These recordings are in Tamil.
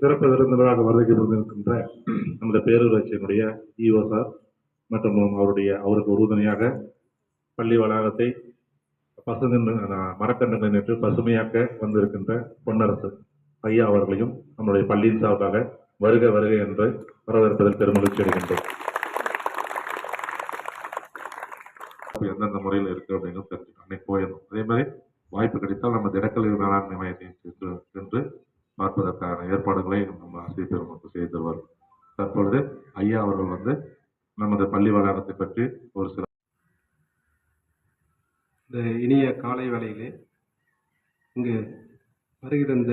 சிறப்பு விருந்தினராக வருகை புரிந்திருக்கின்ற நமது பேரூராட்சியினுடைய இஓ சார் மற்றும் அவருடைய அவருக்கு உறுதுணையாக பள்ளி வளாகத்தை பசுநின்று மரக்கன்று நின்று பசுமையாக்க வந்திருக்கின்ற பொன்னரசு ஐயா அவர்களையும் நம்முடைய பள்ளியின் சார்பாக வருக வருக என்று வரவேற்பதில் பெருமகிழ்ச்சி அடைகின்றோம். எந்தெந்த முறையில் இருக்கு அப்படின்னு தெரிஞ்சுக்கணும் அன்னைக்கு போயிடணும். அதே மாதிரி வாய்ப்பு கிடைத்தால் நம்ம திடக்கல்வி மேலாண்மை மையத்தையும் சென்று சென்று பார்ப்பதற்கான ஏற்பாடுகளை நம்ம ஆசிரியர் பெருமக்கள் செய்து தருவார் தற்பொழுது ஐயா அவர்கள் வந்து நமது பள்ளி வளாகத்தை பற்றி ஒரு சில இந்த இனிய காலை வேளையிலே இங்கு வருகிறந்த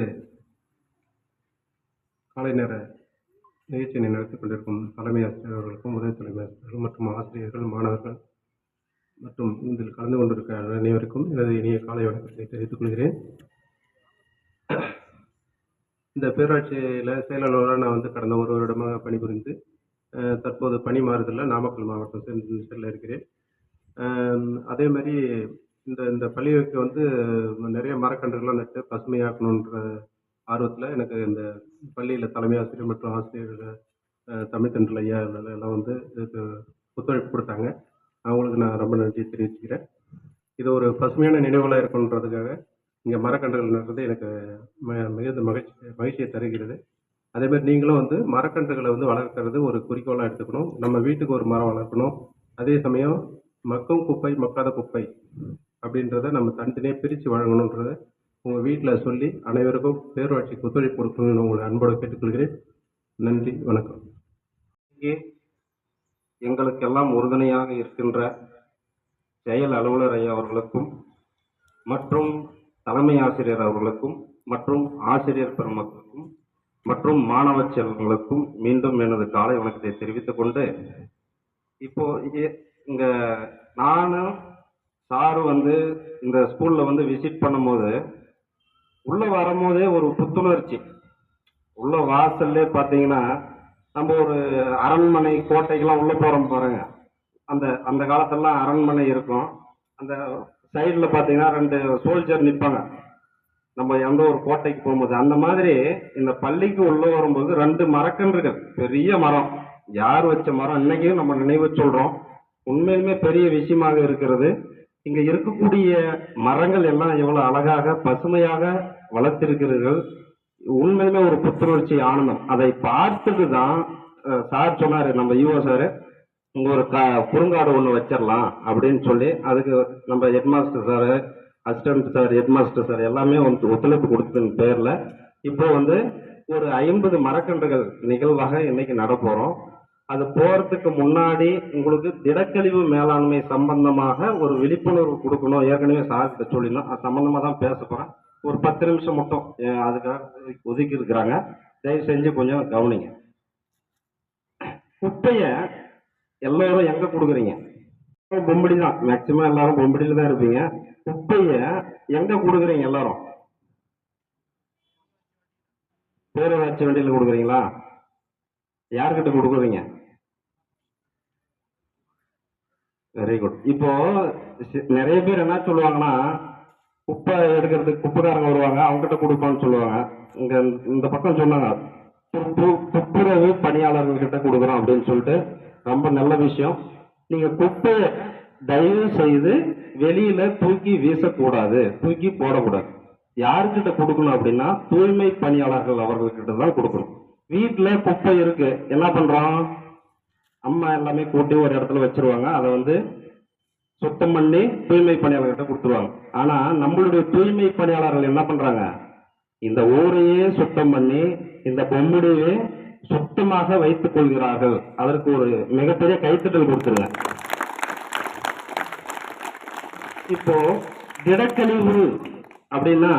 காலை நேர நிகழ்ச்சியினை நடத்தி கொண்டிருக்கும் தலைமை ஆசிரியர் அவர்களுக்கும் உதவி தலைமை ஆசிரியர்கள் மற்றும் ஆசிரியர்கள் மாணவர்கள் மற்றும் இதில் கலந்து கொண்டிருக்க அனைவருக்கும் எனது இனிய காலை வணக்கத்தை தெரிவித்துக் கொள்கிறேன். இந்த பேராட்சியில் செயலாளராக நான் வந்து கடந்த ஒரு வருடமாக பணிபுரிந்து தற்போது பணி மாறுதலில் நாமக்கல் மாவட்டம் சேர்ந்து செல்ல இருக்கிறேன். அதே மாதிரி இந்த இந்த பள்ளிக்கு வந்து நிறைய மரக்கன்றுகள்லாம் நட்டு பசுமையாக்கணுன்ற ஆர்வத்தில் எனக்கு இந்த பள்ளியில் தலைமை ஆசிரியர் மற்றும் ஆசிரியர்கள் அஹ், ஐயா எல்லாம் வந்து இதுக்கு ஒத்துழைப்பு கொடுத்தாங்க. அவங்களுக்கு நான் ரொம்ப நன்றி தெரிவிச்சுக்கிறேன். இது ஒரு பசுமையான நினைவுகளாக இருக்கணுன்றதுக்காக இங்கே மரக்கன்றுகள் நடுறது எனக்கு ம- மிகுந்த மகிழ்ச்சி மகிழ்ச்சியை தருகிறது. அதேமாதிரி நீங்களும் வந்து மரக்கன்றுகளை வந்து வளர்க்கறது ஒரு குறிக்கோளாக எடுத்துக்கணும். நம்ம வீட்டுக்கு ஒரு மரம் வளர்க்கணும். அதே சமயம் மக்கும் குப்பை மக்காத குப்பை அப்படின்றத நம்ம தனித்தனியாக பிரித்து வழங்கணுன்றத உங்கள் வீட்டில் சொல்லி அனைவருக்கும் பேரூராட்சிக்கு ஒத்துழைப்பு கொடுக்கணும்னு உங்களை அன்போடு கேட்டுக்கொள்கிறேன். நன்றி வணக்கம். இங்கே எங்களுக்கெல்லாம் உறுதுணையாக இருக்கின்ற செயல் அலுவலர் ஐயா அவர்களுக்கும் மற்றும் தலைமை ஆசிரியர் அவர்களுக்கும் மற்றும் ஆசிரியர் பெருமக்களுக்கும் மற்றும் மாணவ செல்வங்களுக்கும் மீண்டும் எனது காலை வணக்கத்தை தெரிவித்துக் கொண்டு இப்போ இங்க நானும் சாரு வந்து இந்த ஸ்கூல்ல வந்து விசிட் பண்ணும்போது உள்ள வரும்போதே ஒரு புத்துணர்ச்சி. உள்ள வாசல்லே பாத்தீங்கன்னா நம்ம ஒரு அரண்மனை கோட்டைக்கெல்லாம் உள்ள போறோம் பாருங்க. அந்த அந்த காலத்துலலாம் அரண்மனை இருக்கும். அந்த சைடில் பார்த்தீங்கன்னா ரெண்டு சோல்ஜர் நிற்பாங்க நம்ம எந்த ஒரு கோட்டைக்கு போகும்போது அந்த மாதிரி இந்த பள்ளிக்கு உள்ளே வரும்போது ரெண்டு மரக்கன்றுகள் பெரிய மரம். யார் வச்ச மரம் இன்னைக்கும் நம்ம நினைவு சொல்கிறோம் உண்மையிலுமே பெரிய விஷயமாக இருக்கிறது. இங்கே இருக்கக்கூடிய மரங்கள் எல்லாம் எவ்வளோ அழகாக பசுமையாக வளர்த்திருக்கிறீர்கள். உண்மையிலுமே ஒரு புத்துணர்ச்சி ஆனந்தம். அதை பார்த்துட்டு தான் சார் சொன்னார் நம்ம யுவ சார். இங்கே ஒரு கா குறுங்காடு ஒன்று வச்சிடலாம் அப்படின்னு சொல்லி அதுக்கு நம்ம headmaster sir assistant sir headmaster sir எல்லாமே வந்து ஒத்துழைப்பு கொடுத்ததுன்னு பேரில் இப்போ வந்து ஒரு ஐம்பது மரக்கன்றுகள் நிகழ்வாக இன்னைக்கு நடப்போகிறோம் அது போகிறதுக்கு முன்னாடி உங்களுக்கு திடக்கழிவு மேலாண்மை சம்பந்தமாக ஒரு விழிப்புணர்வு கொடுக்கணும். ஏற்கனவே சார் சொல்லிடணும் அது சம்மந்தமாக தான் பேச போகிறேன் ஒரு பத்து நிமிஷம் மட்டும் அதுக்காக ஒதுக்கி இருக்கிறாங்க தயவு செஞ்சு கொஞ்சம் கவனிங்க. குப்பையை எல்லாரும் எங்க கொடுக்குறீங்க? பொம்படி தான். மேக்சிமம் எல்லாரும் பொம்படியில தான் இருப்பீங்க. குப்பைய எங்க கொடுக்குறீங்க எல்லாரும்? பேரூராட்சி வண்டியில கொடுக்குறீங்களா? யார்கிட்ட கொடுக்குறீங்க? வெரி குட் இப்போ சி- நிறைய பேர் என்ன சொல்லுவாங்கன்னா குப்பை எடுக்கிறதுக்கு குப்பைக்காரங்க வருவாங்க அவங்ககிட்ட கொடுப்பான்னு சொல்லுவாங்க. இங்க இந்த பக்கம் சொன்னாங்க துப்புரவு பணியாளர்கள் கிட்ட கொடுக்குறோம் அப்படின்னு சொல்லிட்டு ரொம்ப நல்ல விஷயம். நீங்க குப்பையை தயவு செய்து வெளியில தூக்கி வீசக்கூடாது. தூக்கி போடக்கூடாது. யாருக்கிட்ட கொடுக்கணும் அப்படின்னா தூய்மை பணியாளர்கள் அவர்கள்கிட்ட தான் கொடுக்கணும். வீட்டுல குப்பை இருக்கு. என்ன பண்றோம்? அம்மா எல்லாமே கூட்டி ஒரு இடத்துல வச்சிருவாங்க. அதை வந்து சுத்தம் பண்ணி தூய்மை பணியாளர்கிட்ட கொடுத்துருவாங்க. ஆனா நம்மளுடைய தூய்மை பணியாளர்கள் என்ன பண்றாங்க? இந்த ஊரையே சுத்தம் பண்ணி இந்த பொம்முடையே சுத்தமாக வைத்துக் கொள்கிறார்கள். அதற்கு ஒரு மிகப்பெரிய கைத்தட்டல் கொடுத்துருங்க. இப்போ திடக்கழிவு அப்படின்னா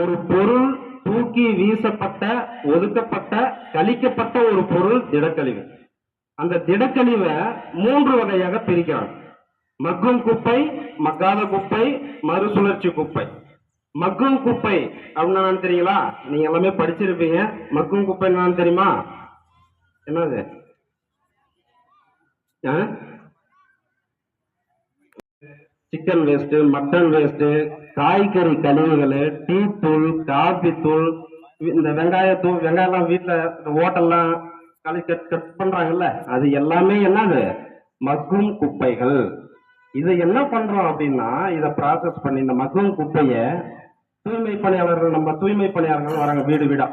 ஒரு பொருள் தூக்கி வீசப்பட்ட ஒதுக்கப்பட்ட கழிக்கப்பட்ட ஒரு பொருள் திடக்கழிவு. அந்த திடக்கழிவை மூன்று வகையாக பிரிக்கிறாங்க. மக்கும் குப்பை மக்காத குப்பை மறுசுழற்சி குப்பை. மக்கும் குப்பை அப்படின்னா தெரியுங்களா? நீங்க எல்லாமே படிச்சிருப்பீங்க. மக்கும் குப்பை என்னன்னு தெரியுமா? என்னது? ஆ? சிக்கன் வேஸ்ட் மட்டன் வேஸ்ட் காய்கறி கழிவுகள் டீ தூள் காபி தூள் இந்த வெங்காயத்தூள் வெங்காயம்லாம் வீட்டில் ஹோட்டல்லாம் களி கட் கட் பண்றாங்கல்ல அது எல்லாமே என்னது? மக்கும் குப்பைகள். இதை என்ன பண்றோம் அப்படின்னா இதை ப்ராசஸ் பண்ணி இந்த மக்கும் குப்பையை தூய்மை பணியாளர்கள் நம்ம தூய்மை பணியாளர்கள் வராங்க வீடு வீடா.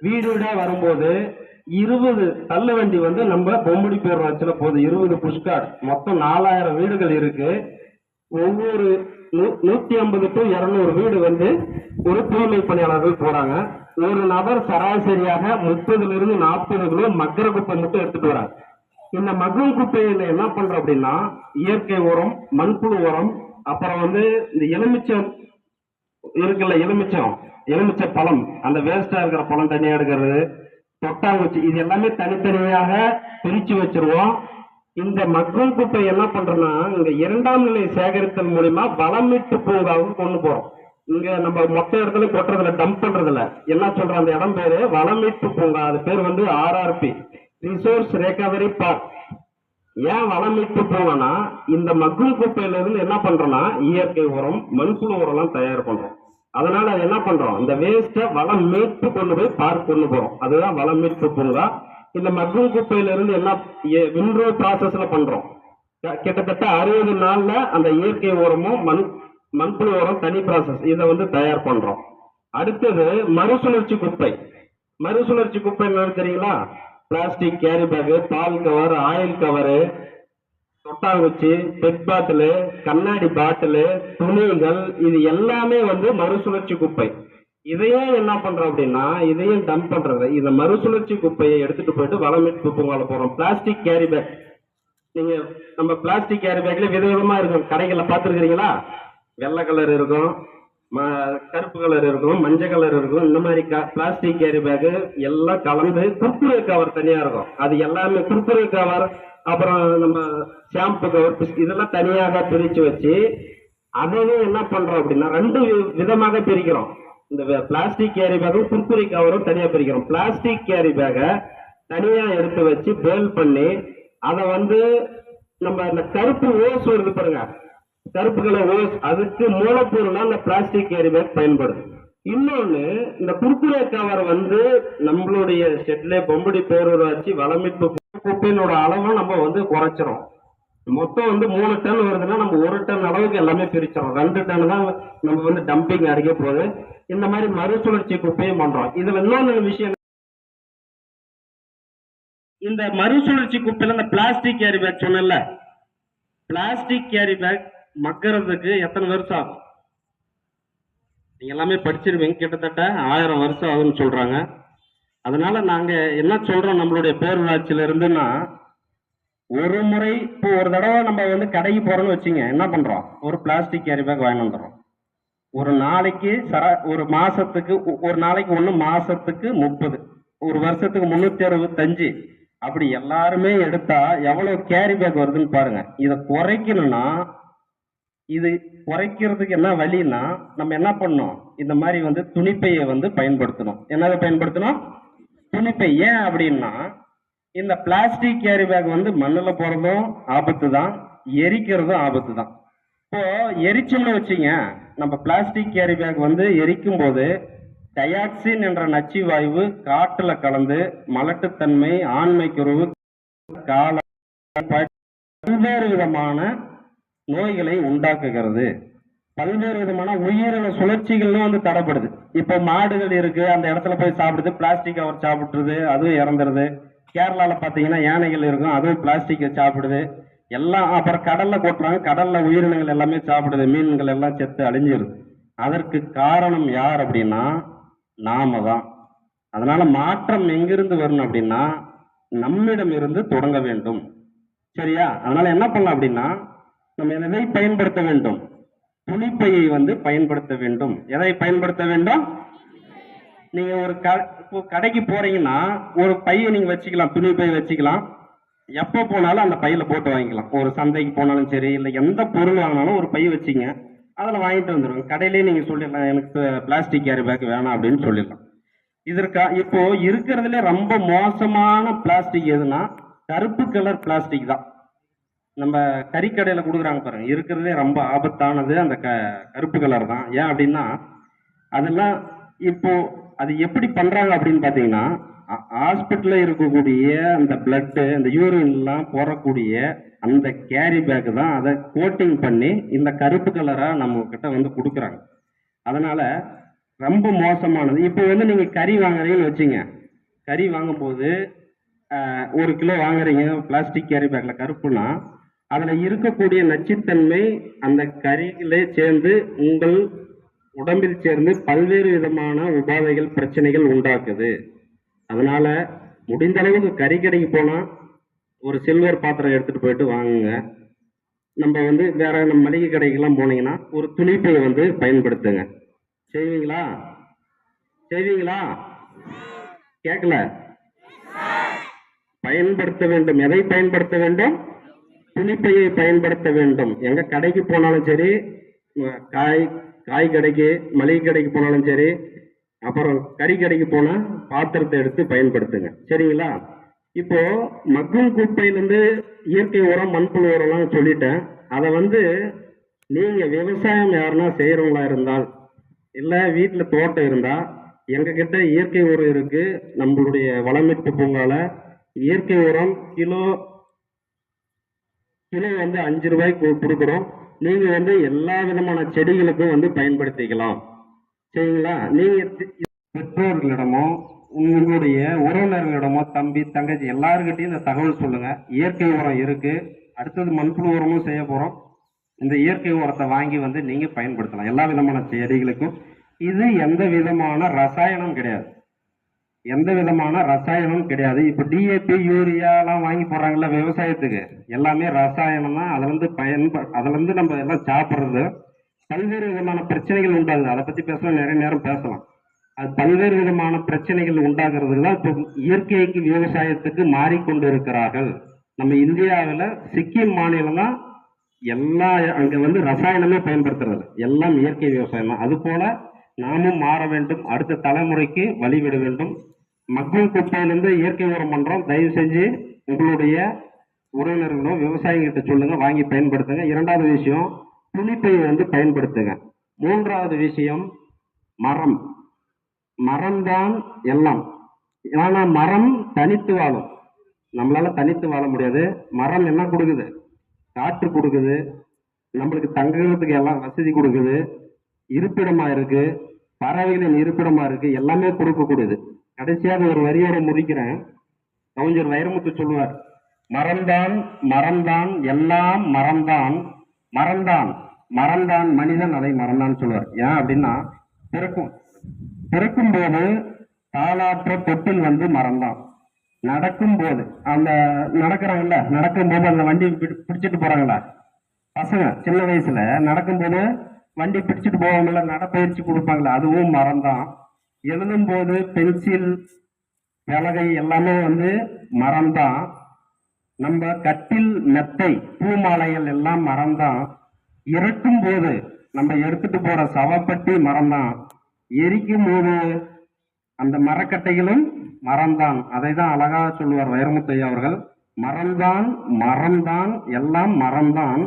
வீடு வீடா வரும்போது இருபது தள்ளு வண்டி வந்து நம்ம பொம்படி பேர் வச்சுல போகுது. இருபது புஷ்கார்டு மொத்தம் நாலாயிரம் வீடுகள் இருக்கு. ஒவ்வொரு நூ- நூத்தி ஐம்பது டு இருநூறு வீடு வந்து ஒரு தூய்மை பணியாளர்கள் போறாங்க. ஒரு நபர் சராசரியாக முப்பதுல இருந்து நாற்பது கிலோ மக்கர குப்பை மட்டும் எடுத்துட்டு வராங்க. இந்த மக்கும் குப்பையில என்ன பண்றோம் அப்படின்னா இயற்கை உரம் மண்புழு உரம் அப்புறம் வந்து இந்த எலுமிச்சம் இருக்குல்ல எலுமிச்சம் எலுமிச்சை பழம் அந்த வேஸ்டா இருக்கிற பழம் தனியா எடுக்கிறது தொட்டாங்குச்சி இது எல்லாமே தனித்தனியாக பிரிச்சு வச்சிருவோம். இந்த மக்கும் குப்பை என்ன பண்றோம்னா இங்க இரண்டாம் நிலை சேகரித்தல் மூலியமா வளமிட்டு பூங்காவுக்கு கொண்டு போறோம். இங்க நம்ம மொத்த இடத்துல கொட்டுறதுல டம்ப் பண்றதுல என்ன சொல்ற அந்த இடம் பேரு? வளமிட்டு பூங்கா. அது பேர் வந்து ஆர்ஆர்பி ரிசோர்ஸ் ரெக்கவரி பார்க் ஏன் வளம் மீட்பு போவோம்னா இந்த மக்கும் குப்பையில இருந்து என்ன பண்றோம்னா இயற்கை உரம் மண்புழு உரம்லாம் தயார் பண்றோம். அதனால அது என்ன பண்றோம்? இந்த வேஸ்ட்டை வளம் மீட்பு கொண்டு போய் பார்க் கொண்டு போறோம். அதுதான் வளம் மீட்பு பூங்கா. இந்த மக்கும் குப்பையில இருந்து என்ன விண்ட்ரோ ப்ராசஸ்ல பண்றோம். க- கிட்டத்தட்ட அறுபது நாள்ல அந்த இயற்கை உரமும் மண் மண்புழு உரம் தனி ப்ராசஸ் இதை வந்து தயார் பண்றோம். அடுத்தது மறுசுழற்சி குப்பை. மறுசுழற்சி குப்பை என்னன்னு தெரியுங்களா? பிளாஸ்டிக் கேரி பேக்கு பால் கவர் ஆயில் கவரு தொட்டாங்குச்சி பெட் பாட்டிலு கண்ணாடி பாட்டிலு துணிகள் இது எல்லாமே வந்து மறுசுழற்சி குப்பை. இதையும் என்ன பண்றோம் அப்படின்னா இதையும் டம்ப் பண்றது. இந்த மறுசுழற்சி குப்பையை எடுத்துட்டு போயிட்டு வளமீட்பு பூங்கால போறோம். Plastic carry bag. நீங்க நம்ம பிளாஸ்டிக் கேரி பேக்ல விதவிதமா இருக்கும். கடைகளில் பார்த்துருக்கிறீங்களா? வெள்ளை கலர் இருக்கும். கருப்பு கலர் இருக்கும் மஞ்சள் கலர் இருக்கும். இந்த மாதிரி பிளாஸ்டிக் கேரி பேக்கு எல்லாம் கலந்து குர்குரே கவர் தனியா இருக்கும். அது எல்லாமே குர்குரே கவர் அப்புறம் நம்ம ஷாம்பு கவர் இதெல்லாம் தனியாக பிரிச்சு வச்சு அதையும் என்ன பண்றோம் அப்படின்னா ரெண்டு வி- விதமாக பிரிக்கிறோம். இந்த பிளாஸ்டிக் கேரி பேக்கும் குர்குரி கவரும் தனியா பிரிக்கிறோம். பிளாஸ்டிக் கேரி பேக்கை தனியா எடுத்து வச்சு பேல் பண்ணி அதை வந்து நம்ம இந்த கருப்பு ஓஸ் வருது பாருங்க. கருப்பு கலர் ஓஸ் அதுக்கு மூலப்பொருளா இந்த பிளாஸ்டிக் கேரிபேக் பயன்படுது. இன்னொன்னு இந்த குர்குரே கவர் வந்து நம்மளுடைய ஷெட்ல பொம்படி பேரூராட்சி வளமிப்பு குப்பையினோட அளவும் நம்ம வந்து குறைச்சிரும். மொத்தம் வந்து மூணு டன் வருதுன்னா நம்ம ஒரு டன் அளவுக்கு எல்லாமே பிரிச்சிடும் ரெண்டு டன் தான் நம்ம வந்து டம்பிங் அடிக்க போகுது. இந்த மாதிரி மறுசுழற்சி குப்பையும் பண்றோம். இதுல இன்னொன்னு விஷயம் இந்த மறுசுழற்சி குப்பையில இந்த பிளாஸ்டிக் கேரி பேக் சொன்னேன்ல. பிளாஸ்டிக் கேரி பேக் மக்கறதுக்கு எத்தனை வருஷம் ஆகும்? நீங்க எல்லாமே படிச்சிருவீங்க. கிட்டத்தட்ட ஆயிரம் வருஷம் ஆகும்னு சொல்றாங்க. அதனால நாங்க என்ன சொல்றோம் நம்மளுடைய பேரூராட்சியில இருந்துன்னா ஒரு முறை இப்போ ஒரு தடவை நம்ம வந்து கடைக்கு போறோம்னு வச்சுங்க என்ன பண்றோம்? ஒரு பிளாஸ்டிக் கேரி பேக் வாங்கி வந்துடுறோம். ஒரு நாளைக்கு சர ஒரு மாசத்துக்கு ஒரு நாளைக்கு ஒன்று மாசத்துக்கு முப்பது ஒரு வருஷத்துக்கு முன்னூத்தி அறுபத்தஞ்சு. அப்படி எல்லாருமே எடுத்தா எவ்வளவு கேரி பேக் வருதுன்னு பாருங்க. இதை குறைக்கணும்னா இது குறைக்கிறதுக்கு என்ன வழின்னா நம்ம என்ன பண்ணணும்? இந்த மாதிரி வந்து துணிப்பையை வந்து பயன்படுத்தணும். என்னதை பயன்படுத்தணும்? துணிப்பை. ஏன் அப்படின்னா இந்த பிளாஸ்டிக் கேரி பேக் வந்து மண்ணில் போகிறதும் ஆபத்து தான் எரிக்கிறதும் ஆபத்து தான் இப்போ எரிச்சோம்னு வச்சுங்க நம்ம பிளாஸ்டிக் கேரி பேக் வந்து எரிக்கும் போது டயாக்சின் என்ற நச்சு வாயு காற்றுல கலந்து மலட்டுத்தன்மை ஆண்மைக்குருவு கால பல்வேறு விதமான நோய்களை உண்டாக்குகிறது. பல்வேறு விதமான உயிரின சுழற்சிகளும் வந்து தடைப்படுது இப்போ மாடுகள் இருக்கு அந்த இடத்துல போய் சாப்பிடுது பிளாஸ்டிக் அவர் சாப்பிட்றது அதுவும் இறந்துருது. கேரளாவில் பார்த்தீங்கன்னா யானைகள் இருக்கும் அதுவும் பிளாஸ்டிக்கை சாப்பிடுது. எல்லாம் அப்புறம் கடலில் கொட்டுறாங்க கடலில் உயிரினங்கள் எல்லாமே சாப்பிடுது மீன்கள் எல்லாம் செத்து அழிஞ்சிருது. அதற்கு காரணம் யார் அப்படின்னா நாம தான். அதனால மாற்றம் எங்கிருந்து வரணும் அப்படின்னா நம்மிடம் இருந்து தொடங்க வேண்டும். சரியா? அதனால என்ன பண்ணலாம் அப்படின்னா நம்ம எதை பயன்படுத்த வேண்டும்? துணிப்பையை வந்து பயன்படுத்த வேண்டும். எதை பயன்படுத்த வேண்டும்? நீங்க ஒரு க இப்போ கடைக்கு போறீங்கன்னா ஒரு பையை நீங்க வச்சுக்கலாம் துணி பை வச்சுக்கலாம். எப்போ போனாலும் அந்த பையில போட்டு வாங்கிக்கலாம். ஒரு சந்தைக்கு போனாலும் சரி இல்லை எந்த பொருள் வாங்கினாலும் ஒரு பை வச்சுங்க. அதில் வாங்கிட்டு வந்துடுங்க கடையிலேயே நீங்க சொல்லிடலாம் எனக்கு பிளாஸ்டிக் கேரி பேக் வேணாம் அப்படின்னு சொல்லிடலாம். இதற்கா இப்போ இருக்கிறதுல ரொம்ப மோசமான பிளாஸ்டிக் எதுனா கருப்பு கலர் பிளாஸ்டிக் தான். நம்ம கறிக்கடையில் கொடுக்குறாங்க பாருங்க. இருக்கிறதே ரொம்ப ஆபத்தானது அந்த க கருப்பு கலர் தான். ஏன் அப்படின்னா அதெல்லாம் இப்போ அது எப்படி பண்றாங்க அப்படின்னு பார்த்தீங்கன்னா ஹாஸ்பிட்டல்ல இருக்கக்கூடிய அந்த பிளட்டு அந்த யூரின்லாம் போடக்கூடிய போறக்கூடிய அந்த கேரி பேக் தான் அதை கோட்டிங் பண்ணி இந்த கருப்பு கலரா நம்ம கிட்ட வந்து கொடுக்குறாங்க. அதனால ரொம்ப மோசமானது. இப்போ வந்து நீங்க கறி வாங்குறீங்கன்னு வச்சுங்க. கறி வாங்கும்போது ஒரு கிலோ வாங்குறீங்க பிளாஸ்டிக் கேரி பேக்ல கருப்புனா அதுல இருக்கக்கூடிய நச்சுத்தன்மை அந்த கறிகளே சேர்ந்து உங்கள் உடம்பில் சேர்ந்து பல்வேறு விதமான உபாதைகள் பிரச்சனைகள் உண்டாக்குது. அதனால முடிந்த அளவுக்கு கறி கடைக்கு போனால் ஒரு சில்வர் பாத்திரம் எடுத்துட்டு போயிட்டு வாங்குங்க. நம்ம வந்து வேற நம்ம மளிகை கடைக்கெல்லாம் போனீங்கன்னா ஒரு துணிப்பை வந்து பயன்படுத்துங்க. செய்வீங்களா? செய்வீங்களா? கேட்கல பயன்படுத்த வேண்டும். எதை பயன்படுத்த வேண்டும்? துணிப்பையை பயன்படுத்த வேண்டும். எங்க கடைக்கு போனாலும் சரி காய் காய் கடைக்கு மளிகை கடைக்கு போனாலும் சரி அப்புறம் கறி கடைக்கு போனால் பாத்திரத்தை எடுத்து பயன்படுத்துங்க. சரிங்களா? இப்போ மக்கும் குப்பையிலேருந்து இயற்கை உரம் மண்புழு உரம்லாம் சொல்லிட்டேன். அதை வந்து நீங்கள் விவசாயம் யாருன்னா செய்கிறவங்களா இருந்தால் இல்லை வீட்டில் தோட்டம் இருந்தால் எங்ககிட்ட இயற்கை உரம் இருக்கு நம்மளுடைய வளமிட்டு பூங்கால இயற்கை உரம் கிலோ கிலோ வந்து அஞ்சு ரூபாய்க்கு கொடுக்குறோம். நீங்க வந்து எல்லா விதமான செடிகளுக்கும் வந்து பயன்படுத்திக்கலாம். சரிங்களா? நீங்க பெற்றோர்களிடமோ உங்களுடைய உறவினர்களிடமோ தம்பி தங்கச்சி எல்லாருக்கிட்டையும் இந்த தகவல் சொல்லுங்க. இயற்கை உரம் இருக்கு. அடுத்தது மண்புழு உரமும் செய்ய போறோம். இந்த இயற்கை உரத்தை வாங்கி வந்து நீங்க பயன்படுத்தலாம். எல்லா விதமான செடிகளுக்கும். இது எந்த விதமான ரசாயனம் கிடையாது. எந்த விதமான ரசாயனம் கிடையாது. இப்போ டிஏபி யூரியாலாம் வாங்கி போடுறாங்கல்ல விவசாயத்துக்கு. எல்லாமே ரசாயனம் தான். அதுல வந்து பயன்ப அதுல இருந்து நம்ம எல்லாம் சாப்பிட்றது. பல்வேறு விதமான பிரச்சனைகள் உண்டாகுது. அதை பற்றி பேசலாம் நிறைய நேரம் பேசலாம். அது பல்வேறு விதமான பிரச்சனைகள் உண்டாகிறதுக்கு தான் இப்போ இயற்கைக்கு விவசாயத்துக்கு மாறிக்கொண்டு இருக்கிறார்கள் நம்ம இந்தியாவில் சிக்கிம் மாநிலம் தான் எல்லா அங்கே வந்து ரசாயனமே பயன்படுத்துறது. எல்லாம் இயற்கை விவசாயம் தான். அது போல் நாமும் மாற வேண்டும். அடுத்த தலைமுறைக்கு வழிவிட வேண்டும். மக்கள் குப்பையிலிருந்து இயற்கை உரம் பண்ணுறோம் தயவு செஞ்சு உங்களுடைய உறவினர்களோ விவசாயிகிட்ட சொல்லுங்க. வாங்கி பயன்படுத்துங்க. இரண்டாவது விஷயம் துணிப்பை வந்து பயன்படுத்துங்க. மூன்றாவது விஷயம் மரம். மரம் தான் எல்லாம். ஏன்னா மரம் தனித்து வாழும். நம்மளால தனித்து வாழ முடியாது. மரம் என்ன கொடுக்குது? காற்று கொடுக்குது. நம்மளுக்கு தங்குறதுக்கு எல்லாம் வசதி கொடுக்குது. இருப்பிடமா இருக்கு பறவைகளின் இருப்பிடமா இருக்கு எல்லாமே கொடுக்கக்கூடியது. கடைசியாக ஒரு வரியோட முடிக்கிறேன். கவிஞர் வைரமுத்து சொல்லுவார் மரம்தான் மரம்தான் எல்லாம் மரம்தான் மறந்தான் மறந்தான் மனிதன் அதை மறந்தான் சொல்லுவார். ஏன் அப்படின்னா பிறக்கும் பிறக்கும் போது தாளாற்ற தொட்டில் வந்து மறந்தான். நடக்கும் போது அந்த நடக்கிறாங்கல்ல நடக்கும் போது அந்த வண்டி பிடி- பிடிச்சிட்டு போறாங்களா? பசங்க சின்ன வயசுல நடக்கும்போது வண்டி பிடிச்சிட்டு போவாங்கல்ல நடப்பயிற்சி கொடுப்பாங்களே அதுவும் மறந்தான் எழுதும் போது பென்சில் பலகை எல்லாமே வந்து மரம்தான். நம்ம கட்டில் மெத்தை பூமாலைகள் எல்லாம் மரம்தான். இறக்கும் போது நம்ம எடுத்துட்டு போற சவப்பட்டி மரம் தான் எரிக்கும் போது அந்த மரக்கட்டைகளும் மரம்தான். அதை தான் அழகா சொல்லுவார் வைரமுத்தையா அவர்கள். மரம்தான் மரம்தான் எல்லாம் மரம்தான்.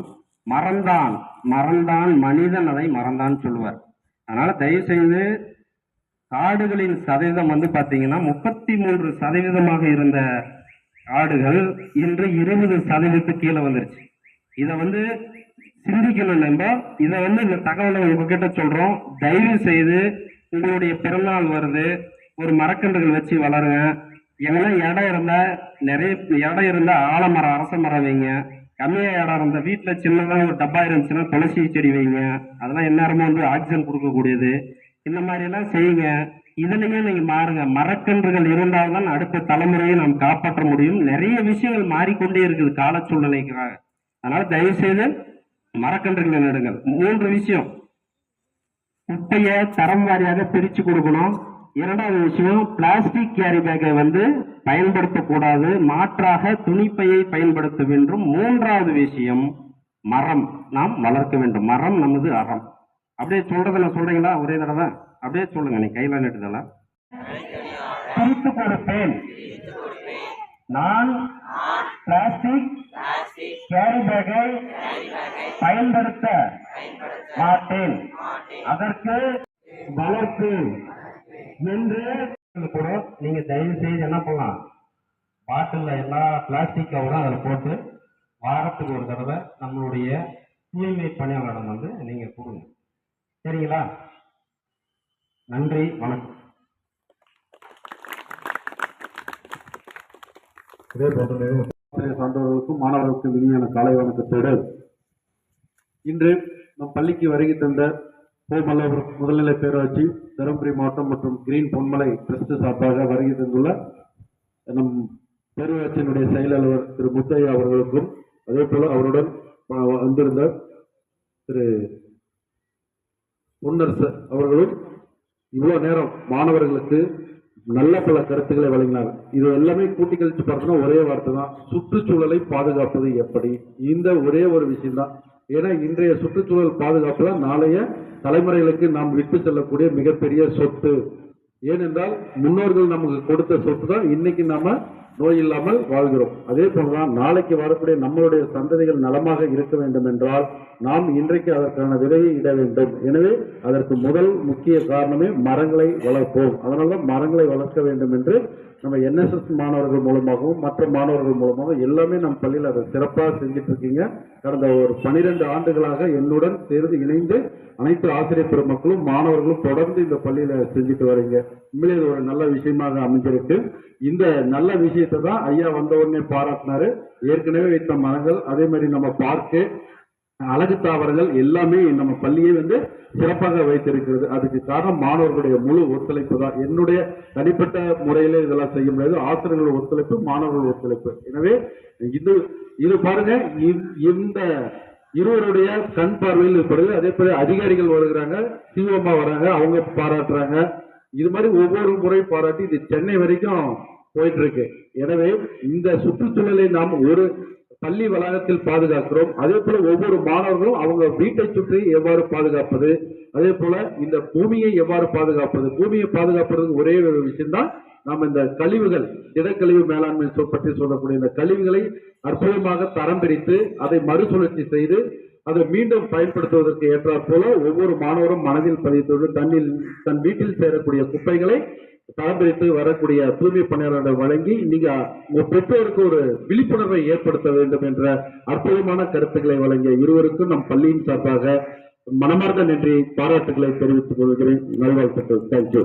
மறந்தான். மறந்தான் மனிதன் அதை மறந்தான் சொல்லுவார். அதனால தயவு செய்து காடுகளின் சதவீதம் வந்து பார்த்தீங்கன்னா முப்பத்தி மூன்று சதவீதமாக இருந்த காடுகள் இன்று இருபது சதவீதத்துக்கு கீழே வந்துருச்சு. இதை வந்து சிந்திக்கணும் நம்ம. இதை வந்து இந்த தகவலை உங்ககிட்ட சொல்றோம். தயவு செய்து உங்களுடைய பிறந்தநாள் வருது. ஒரு மரக்கன்றுகள் வச்சு வளருங்க. ஏன்னா இடம் இருந்தா நிறைய இடம் இருந்தா ஆலமரம் அரச மரம் வைங்க. கம்மியா இடம் இருந்த வீட்டுல சின்னதா ஒரு டப்பா இருந்துச்சுன்னா துளசி செடி வைங்க. அதெல்லாம் எந்நேரமும் வந்து ஆக்சிஜன் கொடுக்கக்கூடியது. இந்த மாதிரி எல்லாம் செய்யுங்க. இதுலயுமே நீங்க மாறுங்க. மரக்கன்றுகள் இருந்தால்தான் அடுத்த தலைமுறையை நாம் காப்பாற்ற முடியும். நிறைய விஷயங்கள் மாறிக்கொண்டே இருக்குது கால சூழ்நிலைக்காக அதனால தயவு செய்து மரக்கன்றுகளை நடுங்கள். மூன்று விஷயம். குப்பையை தரம் வாரியாக பிரிச்சு கொடுக்கணும். இரண்டாவது விஷயம் பிளாஸ்டிக் கேரி பேக்கை வந்து பயன்படுத்தக்கூடாது. மாற்றாக துணிப்பையை பயன்படுத்த வேண்டும். மூன்றாவது விஷயம் மரம். நாம் வளர்க்க வேண்டும். மரம் நமது அறம். அப்படியே சொல்றதுல சொல்றீங்களா? ஒரே தடவை. அப்படியே சொல்லுங்க நீ கையில நட்டுதெல்லாம் பிரித்து கொடுப்பேன். நான் பிளாஸ்டிக் கேரி பேக்கை பயன்படுத்த மாட்டேன். அதற்கு வளர்ப்பு கூட நீங்கள் தயவு செய்து என்ன பண்ணலாம்? பாட்டில் எல்லா பிளாஸ்டிக் கவரும் அதில் போட்டு வாரத்துக்கு ஒரு தடவை நம்மளுடைய தூய்மை பணியாளரிடம் வந்து நீங்கள் கொடுங்க. சரிங்களா? நன்றி வணக்கம். இதே போன்ற சான்றோர்களுக்கும் மாணவர்களுக்கும் இனியான காலை வணக்கத்தோடு இன்று நம் பள்ளிக்கு வருகை தந்த கோமல்லபுரம் முதல்நிலை பேராட்சி தருமபுரி மாவட்டம் மற்றும் கிரீன் பொன்மலை டிரஸ்ட் சார்பாக வருகை தந்துள்ள நம் பேரூராட்சியினுடைய செயல் அலுவலர் திரு முத்தையா அவர்களுக்கும் அதே போல அவருடன் வந்திருந்த திரு பொன்னரசு அவர்களும் இவ்வளவு நேரம் மாணவர்களுக்கு நல்ல பல கருத்துக்களை வழங்கினார். இது எல்லாமே கூட்டி கழிச்சு பார்த்தோம்னா ஒரே வார்த்தை தான். சுற்றுச்சூழலை பாதுகாப்பது எப்படி? இந்த ஒரே ஒரு விஷயம் தான் ஏன்னா இன்றைய சுற்றுச்சூழல் பாதுகாப்பு தான் நாளைய தலைமுறைகளுக்கு நாம் விட்டு செல்லக்கூடிய மிகப்பெரிய சொத்து. ஏனென்றால் முன்னோர்கள் நமக்கு கொடுத்த சொத்து தான் இன்னைக்கு நாம நோய் இல்லாமல் வாழ்கிறோம். அதே போலதான் நாளைக்கு வரக்கூடிய நம்மளுடைய சந்ததிகள் நலமாக இருக்க வேண்டும் என்றால் நாம் இன்றைக்கு அதற்கான விதையை இட வேண்டும். எனவே அதற்கு முதல் முக்கிய காரணமே மரங்களை வளர்ப்போம். அதனால மரங்களை வளர்க்க வேண்டும் என்று நம்ம என்எஸ்எஸ் மாணவர்கள் மூலமாகவும் மற்ற மாணவர்கள் மூலமாகவும் எல்லாமே நம்ம பள்ளியில் அதை சிறப்பாக செஞ்சுட்டு இருக்கீங்க. கடந்த ஒரு பனிரெண்டு ஆண்டுகளாக என்னுடன் சேர்ந்து இணைந்து அனைத்து ஆசிரியர் பெருமக்களும் மாணவர்களும் தொடர்ந்து இந்த பள்ளியில் செஞ்சுட்டு வரீங்க. உண்மையிலே இது ஒரு நல்ல விஷயமாக அமைஞ்சிருக்கு. இந்த நல்ல விஷயத்தை தான் ஐயா வந்த உடனே பாராட்டினாரு. ஏற்கனவே வைத்த மரங்கள் அதே மாதிரி நம்ம பார்க்கு அழகு தாவரங்கள் எல்லாமே நம்ம பள்ளியை வந்து சிறப்பாக வைத்திருக்கிறது. அதுக்கு காரணம் மாணவர்களுடைய முழு ஒத்துழைப்பு தான். என்னுடைய தனிப்பட்ட முறையில இதெல்லாம் செய்ய முடியாது. ஆசிரியர்கள் ஒத்துழைப்பு மாணவர்கள் ஒத்துழைப்பு. எனவே இது இது பாருங்க இந்த- இந்த இருவருடைய கண் பார்வையில் இருப்பது அதே போல அதிகாரிகள் வருகிறாங்க சிவமா வராங்க அவங்க பாராட்டுறாங்க. இது மாதிரி ஒவ்வொரு முறை பாராட்டி இது சென்னை வரைக்கும் போயிட்டு இருக்கு. எனவே இந்த சுற்றுச்சூழலை நாம் ஒரு பள்ளி வளாகத்தில் பாதுகாக்கிறோம். அதே போல ஒவ்வொரு மாணவர்களும் அவங்க வீட்டை சுற்றி எவ்வாறு பாதுகாப்பது? அதே போல இந்த பூமியை எவ்வாறு பாதுகாப்பது? பூமியை பாதுகாப்பதற்கு ஒரே ஒரு விஷயம்தான் நாம் இந்த கழிவுகள் திடக்கழிவு மேலாண்மை பற்றி சொல்லக்கூடிய இந்த கழிவுகளை அற்புதமாக தரம் பிரித்து அதை மறுசுழற்சி செய்து அதை மீண்டும் பயன்படுத்துவதற்கு ஏற்றாற் போல ஒவ்வொரு மாணவரும் மனதில் பதித்தோடு தன்னில் தன் வீட்டில் சேரக்கூடிய குப்பைகளை தரம் வரக்கூடிய தூய்மை பணியாளர்கள் வழங்கி நீங்க உங்க பெற்றோருக்கு ஒரு விழிப்புணர்வை ஏற்படுத்த வேண்டும் என்ற அற்புதமான கருத்துக்களை வழங்கிய இருவருக்கும் நம் பள்ளியின் சார்பாக மனமார்ந்த நன்றி பாராட்டுகளை தெரிவித்துக் கொள்கிறேன். நல்வாழ்த்துக்கள். தேங்க்யூ